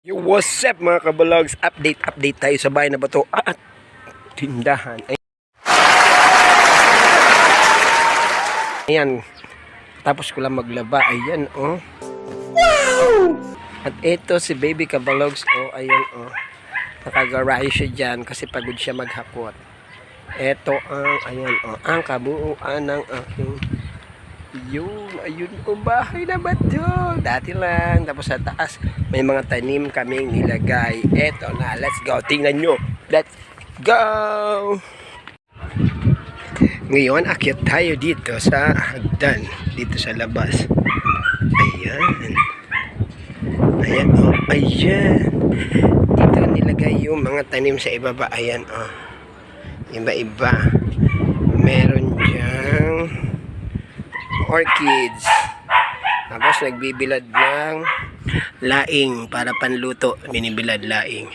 Yo, what's up mga kabalogs? Update, update tayo sa bahay na bato at tindahan. Ay- Ayan. Tapos ko lang maglaba. Ayan, oh. At ito si Baby Kabalogs, oh. Ayan, oh. Nakagaray siya dyan kasi pagod siya maghapot. Ito ang, ayan, oh. Ang kabuuan ng aking yun, ayun po bahay na ba to? Dati lang. Tapos sa taas, may mga tanim kaming nilagay. Eto na, let's go. Tingnan nyo. Let's go! Ngayon, akyat tayo dito sa hagdan. Dito sa labas. Ayan. Ayan, oh. Ayan. Dito nilagay yung mga tanim sa ibaba. Ayan, oh. Iba-iba. Meron diyang orchids. Tapos nagbibilad ng laing para panluto. Binibilad laing.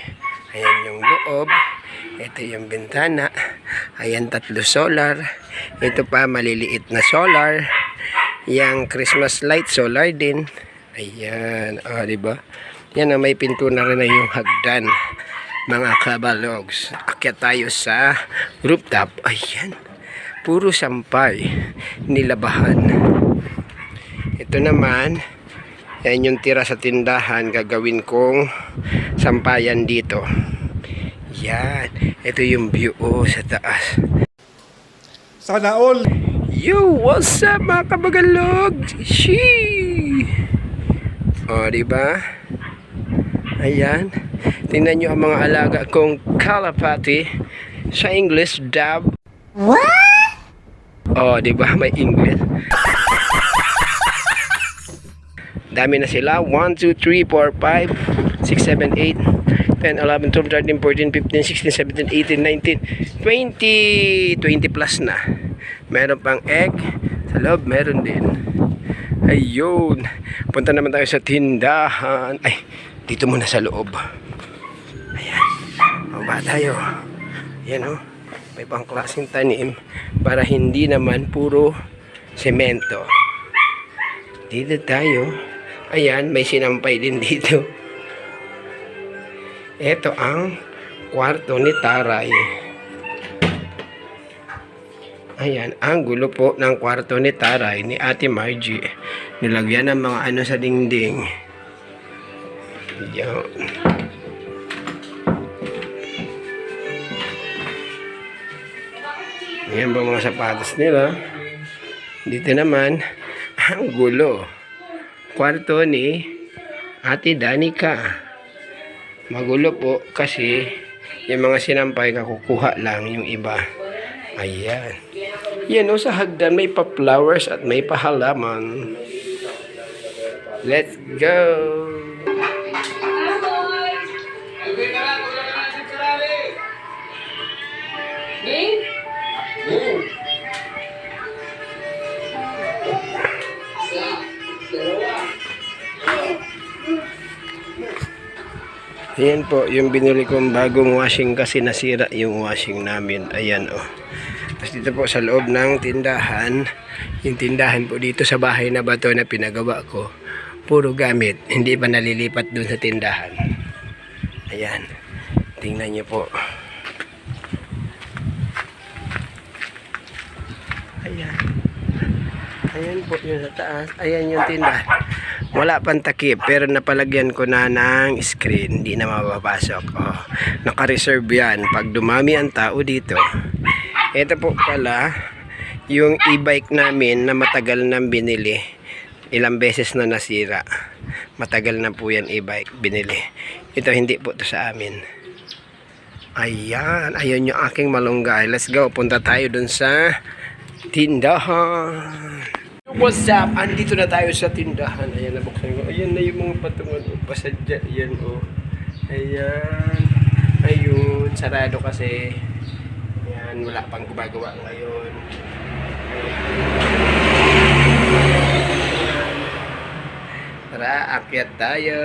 Ayan yung loob. Ito yung bintana. Ayan tatlo solar. Ito pa maliliit na solar. Yang Christmas light solar din. Ayan. Ah, di ba? Yan na may pinto na rin na yung hagdan. Mga kabalogs. Akyat tayo sa rooftop. Ayan puro sampay nilabahan. Ito naman yan yung tira sa tindahan gagawin kong sampayan dito. Yan ito yung view oh, sa taas. Sana all. yo what's up mga kabagalog? Shee! o diba ayan. Tingnan nyo ang mga alaga kong kalapati sa English dab Oh, di ba? May English. Dami na sila. 1, 2, 3, 4, 5, 6, 7, 8, 10, 11, 12, 13, 14, 15, 16, 17, 18, 19, 20. 20 plus na. Meron pang egg. Sa loob, meron din. Ayun. Punta naman tayo sa tindahan. Ay, dito muna sa loob. Ayan. Maba tayo. Ayan. Oh may pangklaseng tanim para hindi naman puro semento. Dito tayo. Ayan, may sinampay din dito. Ito ang kwarto ni Taray. Ayan, ang gulo po ng kwarto ni Taray ni Ate Margie. Nilagyan ng mga ano sa dingding. Yan. Yan ba mga sapatos nila? Dito naman, ang gulo. Kwarto ni Ate Danica. Magulo po kasi yung mga sinampay kakukuha lang yung iba. Ayan. Yan o sa hagdan may pa-flowers at may pa-halaman. Let's go! Ayan po, yung binili kong bagong washing kasi nasira yung washing namin. Ayan o. Oh. Tapos dito po sa loob ng tindahan, yung tindahan po dito sa bahay na bato na pinagawa ko, puro gamit. Hindi pa nalilipat dun sa tindahan. Ayan. Tingnan niyo po. Ayan. Ayan po yung sa taas. Ayan yung tindahan. Wala pang takip pero napalagyan ko na ng screen. Hindi na mapapasok. Oh, naka-reserve yan. Pag dumami ang tao dito. Ito po pala yung e-bike namin na matagal nang binili. Ilang beses na nasira. Matagal na po yan e-bike binili. Ito hindi po to sa amin. Ayan. Ayun yung aking malunggay. Let's go. Punta tayo dun sa tindahan. What's up? Andito na tayo sa tindahan. Ayan, nabuksan ko. Ayan na yung mga patungan. Oh, pasadya. Ayan, oh. Ayan. Ayun. Sarado kasi. Ayan, wala pang gumagawa ngayon. Ayan. Tara, akyat tayo.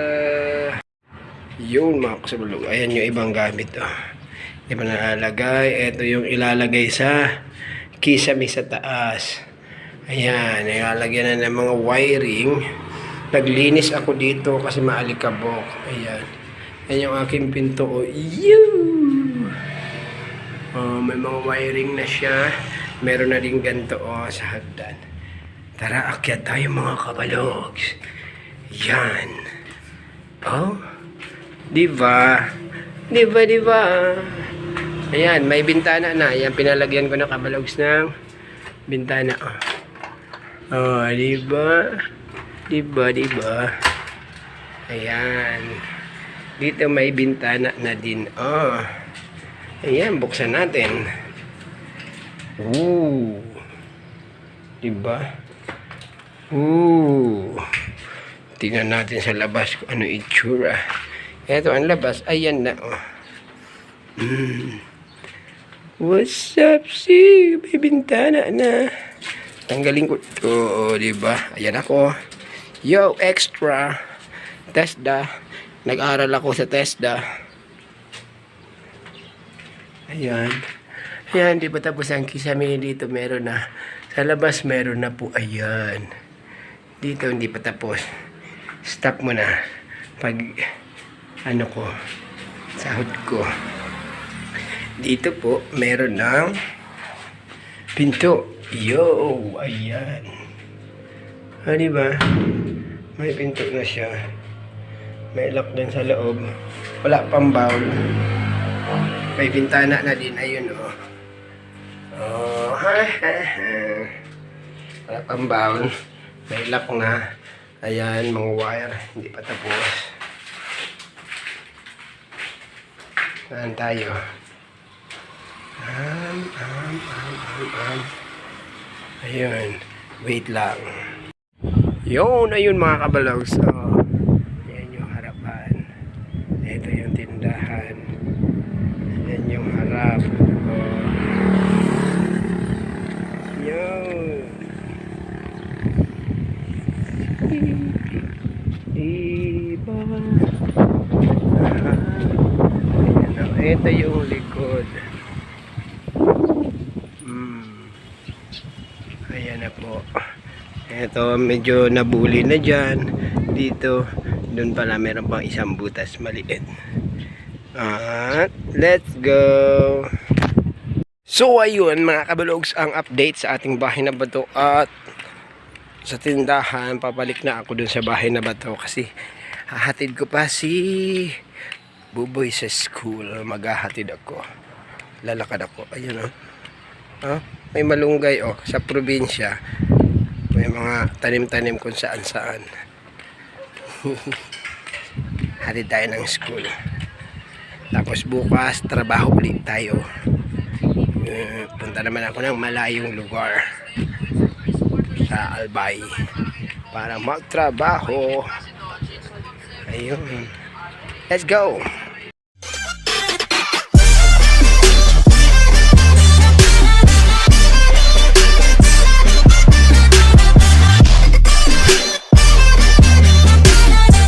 Yun, mga kasabulog. Ayan yung ibang gamit, oh. Iba na ilalagay. Ito yung ilalagay sa kisame sa taas. Ayan, nilalagyan na ng mga wiring. Naglinis ako dito kasi maalikabok. Ayan. Yan yung aking pinto. Oh, Yoo! Oh, may mga wiring na siya. Meron na rin ganito oh, sa hagdan. Tara, akyat tayo mga kabalogs. Yan. Oh. Di ba? Di ba, di ba? Ayan, may bintana na. Ayan, pinalagyan ko na kabalogs ng bintana. Oh, oh di ba? Di ba, di ba? Ayan. Dito may bintana na din. Oh. Ayan, buksan natin. Ooh. Diba? Ooh. Tingnan natin sa labas kung ano itsura. Ito ang labas. Ayan na. Oh. Mm. What's up, si? May bintana na. Tanggalin ko. Oo, diba? Ayan ako. Yo, extra. TESDA. Nag-aral ako sa TESDA. Ayan. Ayan, di ba tapos ang kisame dito meron na. Sa labas meron na po. Ayan. Dito hindi pa tapos. Stop mo na. Pag ano ko, sahod ko. Dito po, meron ng pinto. Yo! Ayan. Ah, di ba? May pinto na siya. May lock din sa loob. Wala pang bowl. May bintana na din. Ayun, oh. Oh, Wala pang bowl. May lock na. Ayan, mga wire. Hindi pa tapos. Saan tayo? Um, um, um, um, um. Ayun. Wait lang. Yun, ayun mga kabalog. So, yan yung harapan. Ito yung tindahan. Yan yung harap. Oh. Yun. Diba? Ayan, oh. Ito yung likod. Hmm. Ayan na po. Ito, medyo nabuli na dyan. Dito, doon pala meron pang isang butas maliit. At, let's go! So, ayun mga kabalogs ang update sa ating bahay na bato at sa tindahan, papalik na ako dun sa bahay na bato kasi hahatid ko pa si Buboy sa school. Maghahatid ako. Lalakad ako. Ayun oh. Oh, may malunggay oh sa probinsya. May mga tanim-tanim kung saan-saan. Hatid tayo ng school. Tapos bukas, trabaho ulit tayo. Eh, punta naman ako ng malayong lugar sa Albay para magtrabaho. Ayun. Let's go!